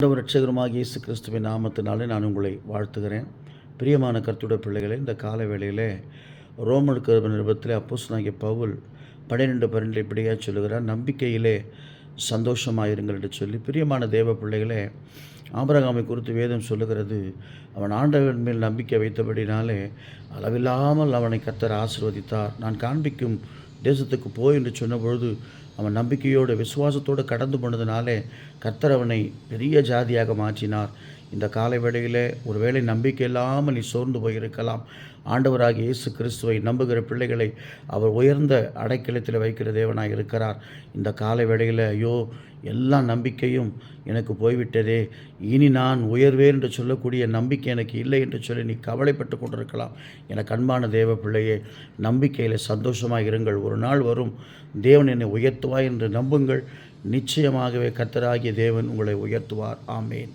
ஆண்டவர் ரட்சகருமாக இயேசு கிறிஸ்துவின் நாமத்தினாலே நான் உங்களை வாழ்த்துகிறேன். பிரியமான கருத்துடைய பிள்ளைகளே இந்த கால வேளையிலே ரோமனுக்கு நிருபத்தில் அப்போஸ் நாகிய பவுல் பன்னிரெண்டு பன்னெண்டு இப்படியாக சொல்லுகிறார் நம்பிக்கையிலே சந்தோஷமாயிருங்கள் என்று சொல்லி பிரியமான தேவ பிள்ளைகளே ஆபரகாமை குறித்து வேதம் சொல்லுகிறது அவன் ஆண்டவன் மேல் நம்பிக்கை வைத்தபடினாலே அளவில்லாமல் அவனை கத்தர் ஆசிர்வதித்தார். நான் காண்பிக்கும் தேசத்துக்கு போய் என்று சொன்னபொழுது அவன் நம்பிக்கையோடு விசுவாசத்தோடு கடந்து போனதுனாலே கர்த்தர் அவனை பெரிய ஜாதியாக மாற்றினார். இந்த காலை வேளையிலே ஒருவேளை நம்பிக்கை இல்லாமல் நீ சோர்ந்து போயிருக்கலாம். ஆண்டவராகிய இயேசு கிறிஸ்துவை நம்புகிற பிள்ளைகளை அவர் உயர்ந்த அடைக்கலத்தில் வைக்கிற தேவனாக இருக்கிறார். இந்த காலை வேளையில் ஐயோ எல்லா நம்பிக்கையும் எனக்கு போய்விட்டதே. இனி நான் உயர்வேன் என்று சொல்லக்கூடிய நம்பிக்கை எனக்கு இல்லை என்று சொல்லி நீ கவலைப்பட்டு கொண்டிருக்கலாம். எனக்கு அன்பான தேவ பிள்ளையே நம்பிக்கையில் சந்தோஷமாக இருங்கள். ஒரு நாள் வரும் தேவன் என்னை உயர்த்துவாய் என்று நம்புங்கள். நிச்சயமாகவே கத்தராகிய தேவன் உங்களை உயர்த்துவார். ஆமேன்.